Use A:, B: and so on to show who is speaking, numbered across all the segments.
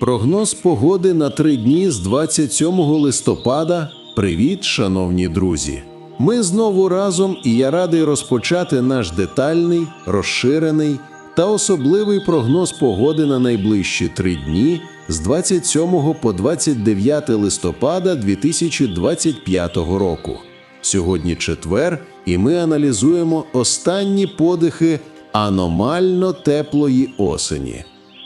A: Прогноз погоди на три дні з 27 листопада. Привіт, шановні друзі! Ми знову разом, і я радий розпочати наш детальний, розширений та особливий прогноз погоди на найближчі три дні з 27 по 29 листопада 2025 року. Сьогодні четвер, і ми аналізуємо останні подихи аномально теплої осені.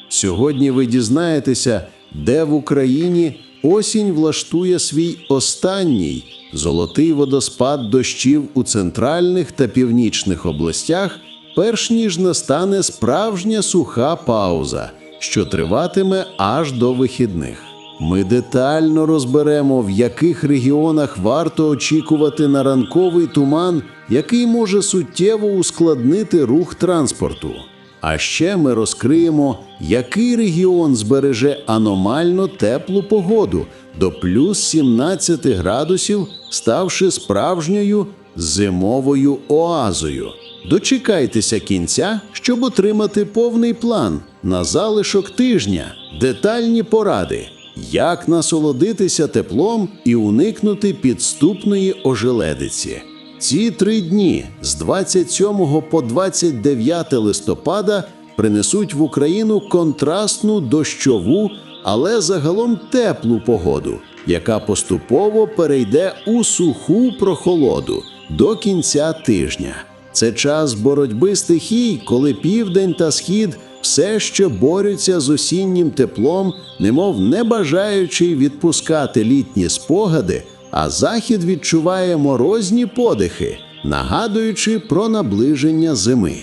A: Сьогодні ви дізнаєтеся, де в Україні осінь влаштує свій останній золотий водоспад дощів у центральних та північних областях, перш ніж настане справжня суха пауза, що триватиме аж до вихідних. Ми детально розберемо, в яких регіонах варто очікувати на ранковий туман, який може суттєво ускладнити рух транспорту. А ще ми розкриємо, який регіон збереже аномально теплу погоду до плюс 17 градусів, ставши справжньою зимовою оазою. Дочекайтеся кінця, щоб отримати повний план на залишок тижня, детальні поради, як насолодитися теплом і уникнути підступної ожеледиці. Ці три дні з 27 по 29 листопада принесуть в Україну контрастну дощову, але загалом теплу погоду, яка поступово перейде у суху прохолоду до кінця тижня. Це час боротьби стихій, коли південь та схід все ще борються з осіннім теплом, немов не бажаючи відпускати літні спогади, а захід відчуває морозні подихи, нагадуючи про наближення зими.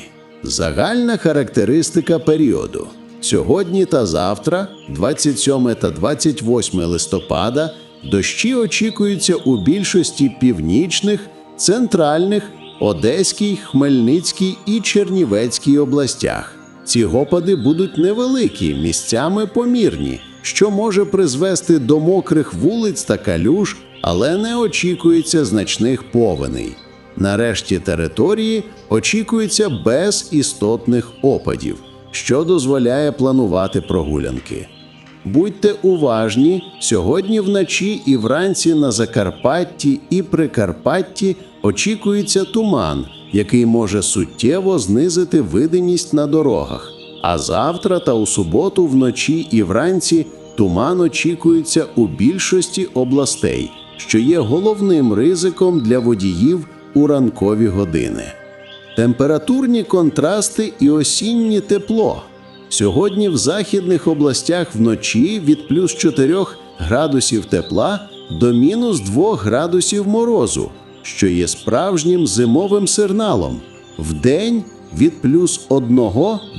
A: Загальна характеристика періоду. Сьогодні та завтра, 27 та 28 листопада, дощі очікуються у більшості північних, центральних, Одеській, Хмельницькій і Чернівецькій областях. Ці гопади будуть невеликі, місцями помірні, що може призвести до мокрих вулиць та калюж, але не очікується значних повеней. Нарешті території очікується без істотних опадів, що дозволяє планувати прогулянки. Будьте уважні, сьогодні вночі і вранці на Закарпатті і Прикарпатті очікується туман, який може суттєво знизити видимість на дорогах. А завтра та у суботу вночі і вранці туман очікується у більшості областей, що є головним ризиком для водіїв у ранкові години. Температурні контрасти і осіннє тепло. Сьогодні в західних областях вночі від плюс 4 градусів тепла до мінус 2 градусів морозу, що є справжнім зимовим сигналом. Вдень від плюс 1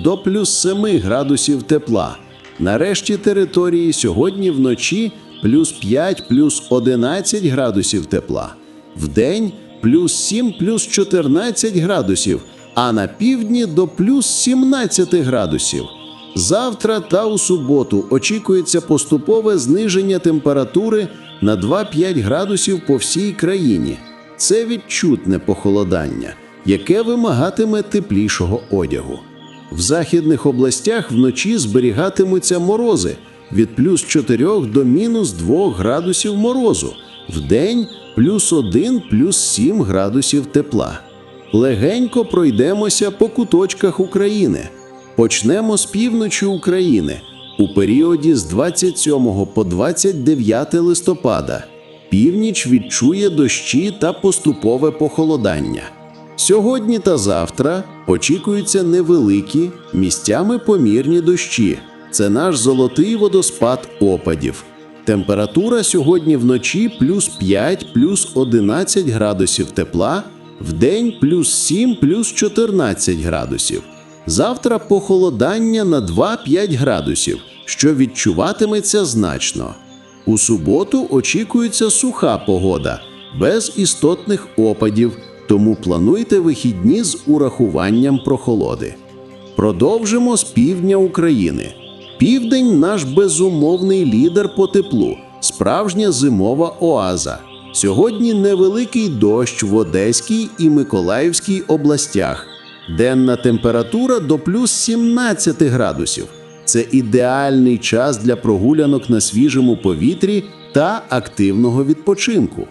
A: до плюс 7 градусів тепла. Нарешті території сьогодні вночі плюс 5 плюс 11 градусів тепла. Вдень плюс 7 плюс 14 градусів, а на півдні до плюс 17 градусів. Завтра та у суботу очікується поступове зниження температури на 2-5 градусів по всій країні. Це відчутне похолодання, яке вимагатиме теплішого одягу. В західних областях вночі зберігатимуться морози від плюс 4 до мінус 2 градусів морозу, вдень плюс 1 плюс 7 градусів тепла. Легенько пройдемося по куточках України. Почнемо з півночі України у періоді з 27 по 29 листопада. Північ відчує дощі та поступове похолодання. Сьогодні та завтра очікуються невеликі, місцями помірні дощі. Це наш золотий водоспад опадів. Температура сьогодні вночі плюс 5, плюс 11 градусів тепла, вдень плюс 7, плюс 14 градусів. Завтра похолодання на 2-5 градусів, що відчуватиметься значно. У суботу очікується суха погода, без істотних опадів, тому плануйте вихідні з урахуванням прохолоди. Продовжимо з півдня України. Південь наш безумовний лідер по теплу, справжня зимова оаза. Сьогодні невеликий дощ в Одеській і Миколаївській областях. Денна температура до плюс 17 градусів. Це ідеальний час для прогулянок на свіжому повітрі та активного відпочинку.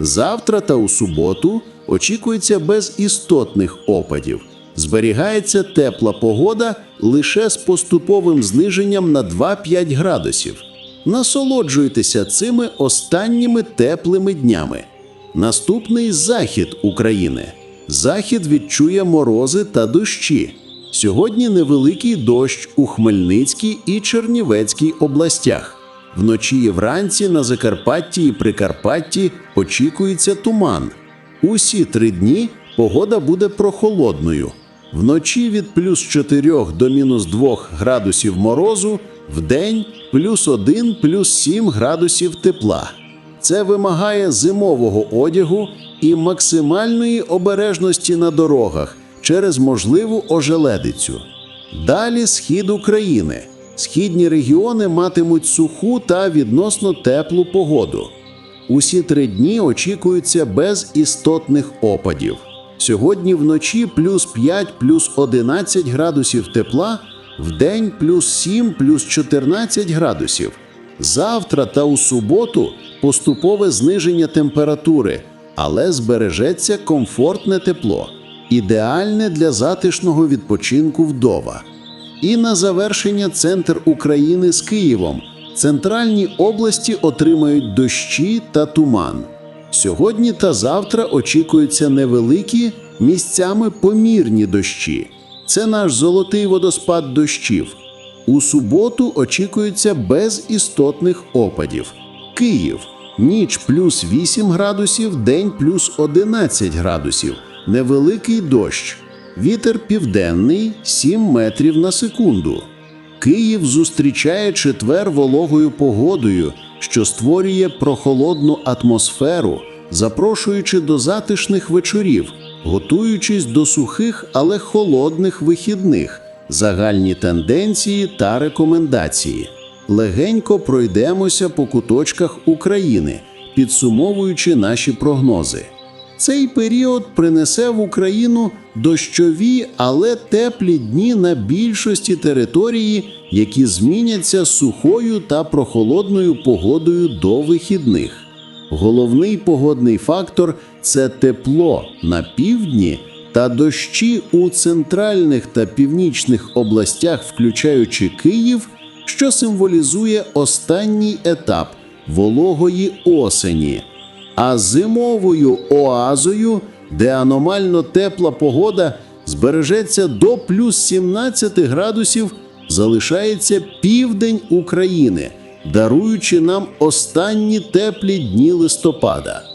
A: Завтра та у суботу очікується без істотних опадів. Зберігається тепла погода лише з поступовим зниженням на 2-5 градусів. Насолоджуйтеся цими останніми теплими днями. Наступний захід України. Захід відчує морози та дощі. Сьогодні невеликий дощ у Хмельницькій і Чернівецькій областях. Вночі і вранці на Закарпатті і Прикарпатті очікується туман. Усі три дні погода буде прохолодною. Вночі від плюс 4 до мінус 2 градусів морозу, вдень плюс 1 плюс 7 градусів тепла. Це вимагає зимового одягу і максимальної обережності на дорогах через можливу ожеледицю. Далі схід України. Східні регіони матимуть суху та відносно теплу погоду. Усі три дні очікуються без істотних опадів. Сьогодні вночі плюс 5 плюс 11 градусів тепла, вдень плюс 7 плюс 14 градусів. Завтра та у суботу поступове зниження температури, але збережеться комфортне тепло, ідеальне для затишного відпочинку вдома. І на завершення центр України з Києвом. Центральні області отримають дощі та туман. Сьогодні та завтра очікуються невеликі, місцями помірні дощі. Це наш золотий водоспад дощів. У суботу очікується без істотних опадів. Київ ніч плюс 8 градусів, день плюс 11 градусів. Невеликий дощ. Вітер південний 7 метрів на секунду. Київ зустрічає четвер вологою погодою, що створює прохолодну атмосферу, запрошуючи до затишних вечорів, готуючись до сухих, але холодних вихідних, загальні тенденції та рекомендації. Легенько пройдемося по куточках України, підсумовуючи наші прогнози. Цей період принесе в Україну дощові, але теплі дні на більшості території, які зміняться сухою та прохолодною погодою до вихідних. Головний погодний фактор це тепло на півдні та дощі у центральних та північних областях, включаючи Київ, що символізує останній етап вологої осені. А зимовою оазою, де аномально тепла погода збережеться до плюс 17 градусів, залишається південь України, даруючи нам останні теплі дні листопада.